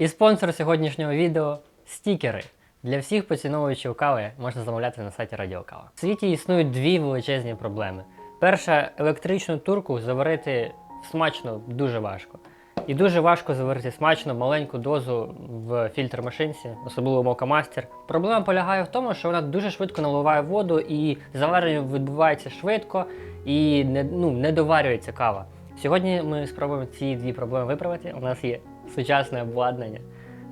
І спонсор сьогоднішнього відео стікери. Для всіх поціновувачів кави можна замовляти на сайті Радіокава. В світі існують дві величезні проблеми. Перша, електричну турку заварити смачно дуже важко. І дуже важко заварити смачно маленьку дозу в фільтр машинці, особливо Мокамастер. Проблема полягає в тому, що вона дуже швидко наливає воду, і заварення відбувається швидко і не, ну, не доварюється кава. Сьогодні ми спробуємо ці дві проблеми виправити. У нас є сучасне обладнання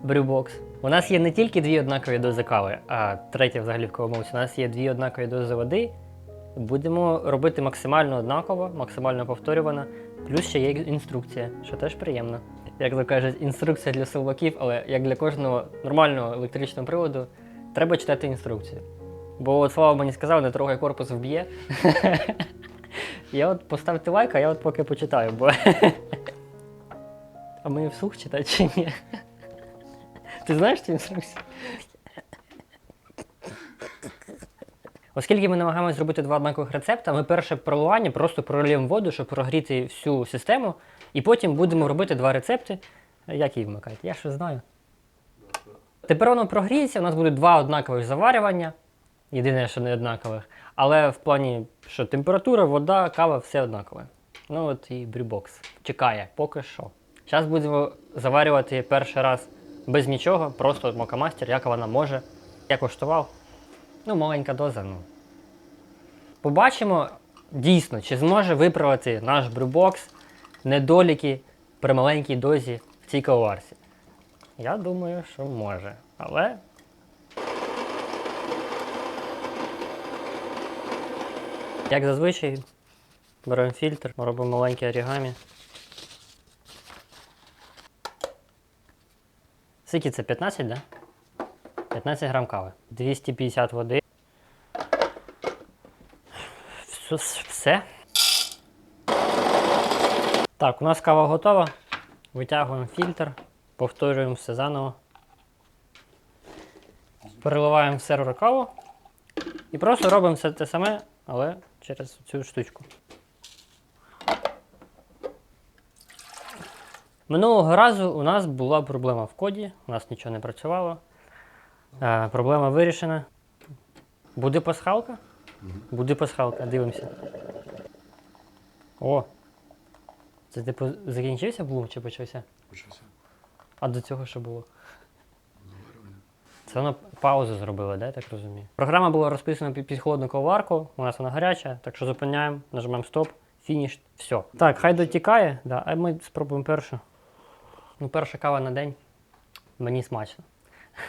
Brewbox. У нас є не тільки дві однакові дози кави, а третя взагалі в кавомовці. У нас є дві однакові дози води. Будемо робити максимально однаково, максимально повторювано. Плюс ще є інструкція, що теж приємно. Як то кажуть, інструкція для силовиків, але як для кожного нормального електричного приводу, треба читати інструкцію. Бо от Слава мені сказав, не трогай корпус вб'є. Я от поставте лайк, а я от поки почитаю, бо. А мені вслух читати чи ні? Ти знаєш цю інструкцію? Оскільки ми намагаємося зробити два однакових рецепта, ми перше проливання просто проліємо воду, щоб прогріти всю систему, і потім будемо робити два рецепти. Як її вмикати? Я ж знаю. Тепер воно прогріється, у нас будуть два однакових заварювання. Єдине, що не однакових. Але в плані, що температура, вода, кава все однакове. Ну от і брюбокс. Чекає, поки що. Зараз будемо заварювати перший раз без нічого, просто мокамастер, як вона може. Я коштував. Ну, маленька доза, ну. Побачимо дійсно, чи зможе виправити наш брюбокс недоліки при маленькій дозі в цій кавоварці. Я думаю, що може. Але Як зазвичай, беремо фільтр, робимо маленьке орігамі. Скільки це? 15. Да? 15 грам кави. 250 води. Все. Так, у нас кава готова. Витягуємо фільтр, повторюємо все заново. Переливаємо в сервер каву. І просто робимо все те саме, але через цю штучку. Минулого разу у нас була проблема в коді, у нас нічого не працювало. Е, проблема вирішена. Буде пасхалка? Буде пасхалка, дивимося. О! Це типу закінчився блум чи почався? Почався. А до цього що було? Це воно паузу зробило, да, я так розумію. Програма була розписана під, під холодну коварку, у нас вона гаряча, так що зупиняємо, нажимаємо стоп, фініш, все. Так, хай дотікає, да, а ми спробуємо першу. Ну, перша кава на день. Мені смачно.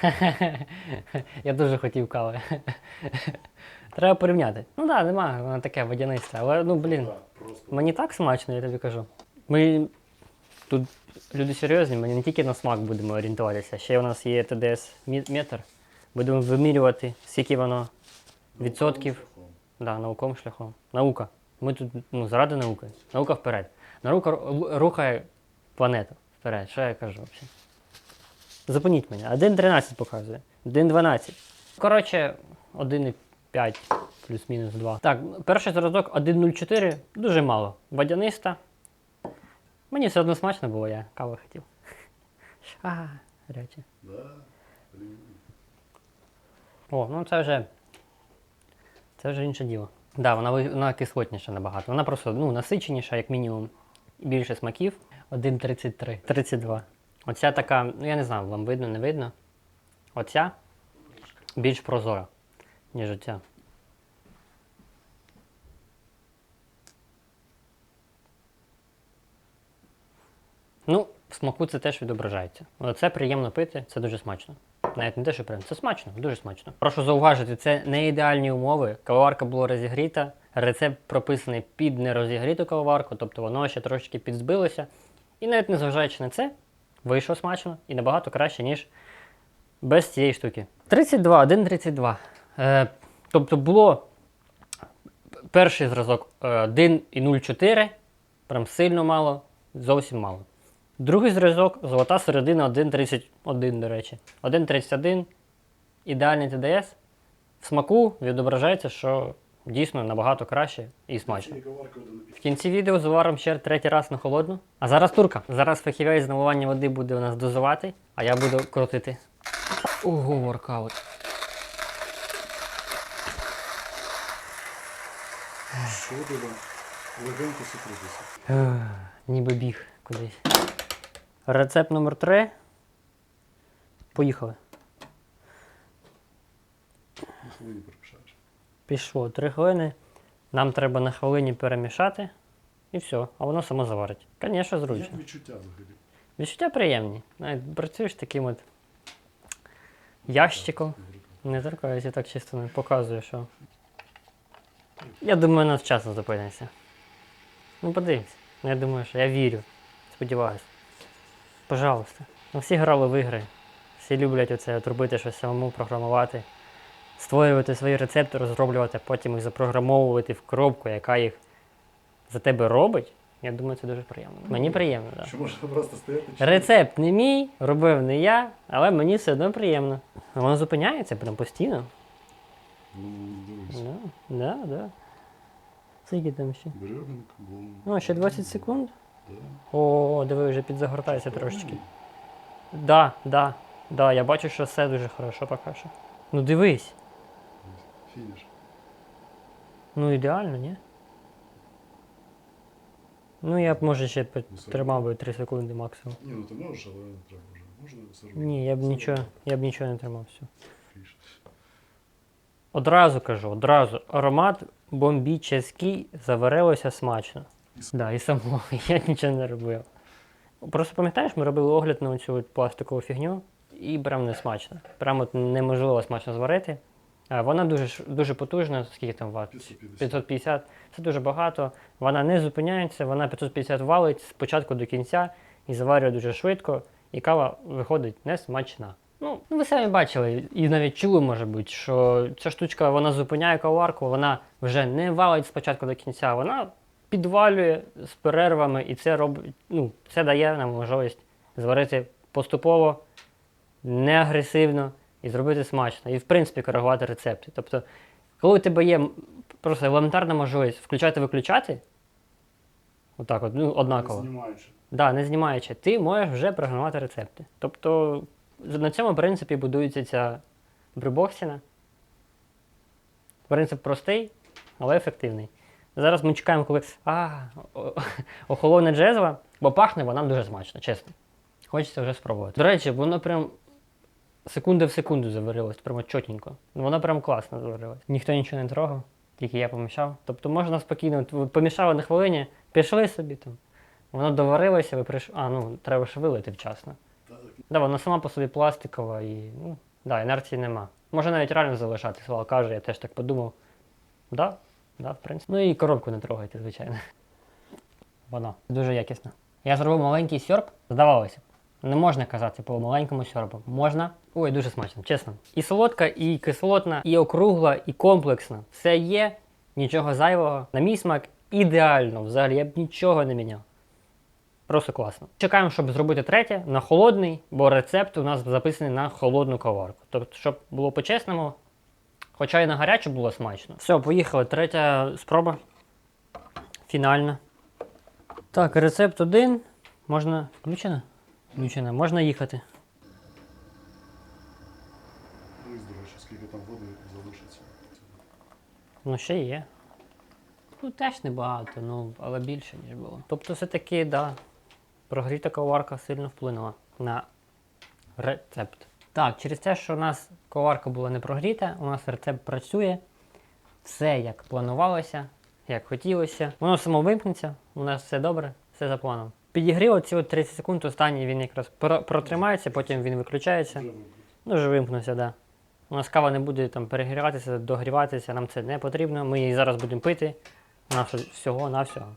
Я дуже хотів кави. Треба порівняти. Ну так, да, немає, вона таке водянисте, але ну блін. Мені так смачно, я тобі кажу. Ми тут люди серйозні, ми не тільки на смак будемо орієнтуватися, ще у нас є ТДС метр. Будемо вимірювати, скільки воно відсотків. Да, науковим шляхом. Наука. Ми тут ну, заради науки. Наука вперед. Наука рухає планету вперед. Що я кажу взагалі? Зупиніть мене. 1.13 показує. 1.12. Коротше, 1.5 плюс-мінус 2. Так, перший зразок 1.04, дуже мало. Водяниста. Мені все одно смачно було, я каву хотів. А. Да. О, ну це вже. Це вже інше діло. Так, да, вона, вона кислотніша набагато. Вона просто ну, насиченіша, як мінімум. Більше смаків. 1,33. 32. Оця така, ну я не знаю, вам видно, не видно. Оця більш прозора, ніж оця. Ну, в смаку це теж відображається. Але це приємно пити, це дуже смачно. Навіть не те, що приємно, це смачно, дуже смачно. Прошу зауважити, це не ідеальні умови. Кавоварка була розігріта, рецепт прописаний під нерозігріту кавоварку, тобто воно ще трошечки підзбилося. І навіть незважаючи на це, вийшло смачно і набагато краще, ніж без цієї штуки. 32, 1,32. Е, тобто було перший зразок е, 1,04, прям сильно мало, зовсім мало. Другий зразок золота середина 1,31, до речі. 1,31 ідеальний ТДС. В смаку відображається, що дійсно набагато краще і смачно. В кінці відео заваримо ще третій раз на холодну. А зараз турка. Зараз фахівець з наливання води буде у нас дозувати, а я буду крутити. Ого, воркаут. Легенько сукрутися. Ніби біг кудись. Рецепт номер 3. Поїхали. Пішло 3 хвилини. Нам треба на хвилині перемішати. І все, а воно само заварить. Звісно, зручно. Як відчуття взагалі? Відчуття приємні. Навіть працюєш таким от ящиком. Не торкаюся, так чисто не показую, що. Я думаю, нас часом зупиниться. Ну подивимось. Ну, я думаю, що я вірю. Сподіваюся. Пожалуйста. Ну всі грали в ігри. Всі люблять оце от робити щось самому, програмувати, створювати свої рецепти, розроблювати, а потім їх запрограмовувати в коробку, яка їх за тебе робить. Я думаю, це дуже приємно. Мені приємно, так. Що можна просто стояти? чи- Рецепт не мій, робив не я, але мені все одно приємно. А Воно зупиняється прям постійно. Ну. Да, да. Скільки там ще? Ну, ще 20 секунд. Да. О, диви, вже підзагортається трошечки. Да, да, да, я бачу, що все дуже хорошо поки що. Ну дивись. Фініш. Ну ідеально, ні? Ну я б може ще Ну, тримав би 3 секунди максимум. Ні, ну ти можеш, але не треба вже. Можна все робити. Ні, я б нічого, я б нічого не тримав все. Одразу кажу, одразу. Аромат бомбічний, заварилося смачно. С- Да, і само, я нічого не робив. Просто пам'ятаєш, ми робили огляд на цю пластикову фігню, і прям не смачно. Прям от неможливо смачно зварити. А Вона дуже, дуже потужна, скільки там ват? 550. 550. Це дуже багато. Вона не зупиняється, вона 550 валить з початку до кінця і заварює дуже швидко, і кава виходить не смачна. Ну, ви самі бачили, і навіть чули, може бути, що ця штучка вона зупиняє каварку, вона вже не валить з початку до кінця, вона підвалює з перервами, і це робить, ну, це дає нам можливість зварити поступово, не агресивно і зробити смачно. І в принципі коригувати рецепти. Тобто, коли у тебе є просто елементарна можливість включати-виключати, отак, от, ну, однаково. Не знімаючи. Да, не знімаючи, ти можеш вже програмувати рецепти. Тобто на цьому принципі будується ця брюбоксіна. Принцип простий, але ефективний. Зараз ми чекаємо, коли а, охолоне джезва, бо пахне вона дуже смачно, чесно. Хочеться вже спробувати. До речі, воно прям секунда в секунду заварилось, прямо чотенько. Воно прям класно заварилось. Ніхто нічого не трогав, тільки я помішав. Тобто можна спокійно, помішали на хвилині, пішли собі там. Воно доварилося, ви прийшли. А, ну, треба ж вилити вчасно. Да, вона сама по собі пластикова і. Ну, да, інерції нема. Може навіть реально залишати, Слава каже, я теж так подумав. Да, да, в принципі. Ну і коробку не трогайте, звичайно. Воно дуже якісно. Я зробив маленький сьорб, здавалося. Не можна казати по маленькому сьорбу. Можна. Ой, дуже смачно, чесно. І солодка, і кислотна, і округла, і комплексна. Все є, нічого зайвого. На мій смак ідеально. Взагалі я б нічого не міняв. Просто класно. Чекаємо, щоб зробити третє на холодний, бо рецепт у нас записаний на холодну коварку. Тобто, щоб було по-чесному, хоча і на гарячу було смачно. Все, поїхали. Третя спроба. Фінальна. Так, рецепт один. Можна. Включено? Включено. Можна їхати. Дивись, до речі, скільки там води залишиться. Ну, ще є. Ну, теж небагато, ну, але більше, ніж було. Тобто, все-таки, да, прогріта коварка сильно вплинула на рецепт. Так, через те, що у нас коварка була не прогріта, у нас рецепт працює. Все як планувалося, як хотілося. Воно само вимкнеться, у нас все добре, все за планом. Підігрів оці от 30 секунд, останній він якраз про- протримається, потім він виключається. Ну, вже вимкнувся, так. Да. У нас кава не буде там перегріватися, догріватися, нам це не потрібно. Ми її зараз будемо пити. Нас всього на всього.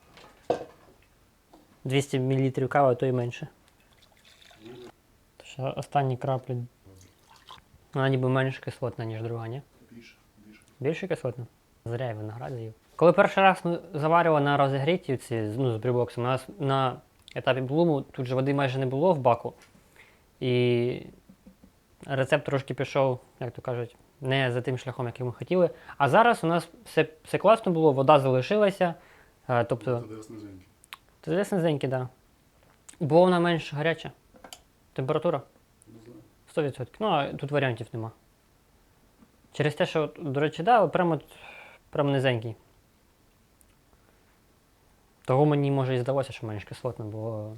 200 мл кави, а то й менше. Тож останні краплі. Вона ніби менш кислотна, ніж друга, ні? Більше, більше. Більше кислотна? Зря я виноград. Коли перший раз ми заварювали на розігріті ці, ну, з брюбоксом, у нас на етапі блуму тут же води майже не було в баку. І рецепт трошки пішов, як то кажуть, не за тим шляхом, який ми хотіли. А зараз у нас все, все класно було, вода залишилася. Е, тобто, ТДС низенький. Так. Да. Бо вона менш гаряча. Температура Не знаю. 100%. Ну, а тут варіантів нема. Через те, що, до речі, да, прямо, прямо низенький. Того мені може і здалося, що менш кислотно, бо.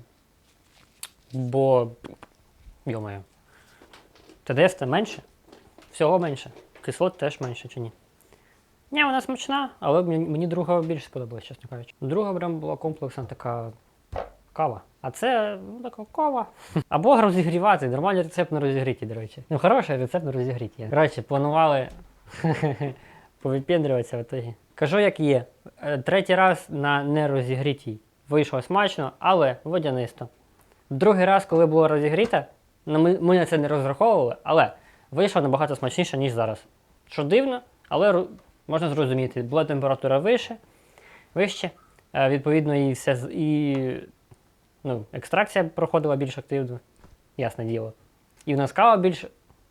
Бо. Йомаю. ТДС це менше. Всього менше. Кислот теж менше чи ні. Ні, вона смачна, але мені, друга більше сподобалась, чесно кажучи. Друга прям була комплексна така кава. А це ну, така кава. Або розігрівати. Нормальний рецепт на розігріті, до речі. Ну, хороший рецепт на розігріті. Коротше, планували повипіндрюватися в ітогі. Кажу, як є. Е, Третій раз на нерозігрітій вийшло смачно, але водянисто. Другий раз, коли було розігріте, ну, ми, на це не розраховували, але вийшло набагато смачніше, ніж зараз. Що дивно, але можна зрозуміти. Була температура вище, вище. Е, Відповідно, і все і ну, екстракція проходила більш активно, ясне діло. І в нас кава більш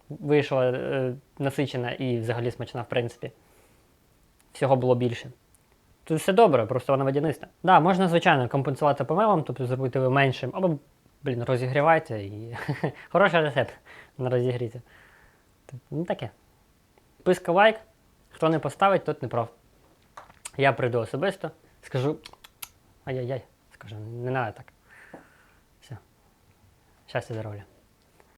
вийшла е, насичена і взагалі смачна, в принципі. Всього було більше. Тут все добре, просто вона водяниста. Да, можна, звичайно, компенсувати помелом, тобто зробити ви меншим, або, блін, розігрівайте і. Хороший рецепт на розігріти. Тобто, Ну таке. Писка лайк. Хто не поставить, тот не прав. Я прийду особисто, скажу. Ай-яй-яй, скажу, не треба так. Все. Щастя, здоров'я.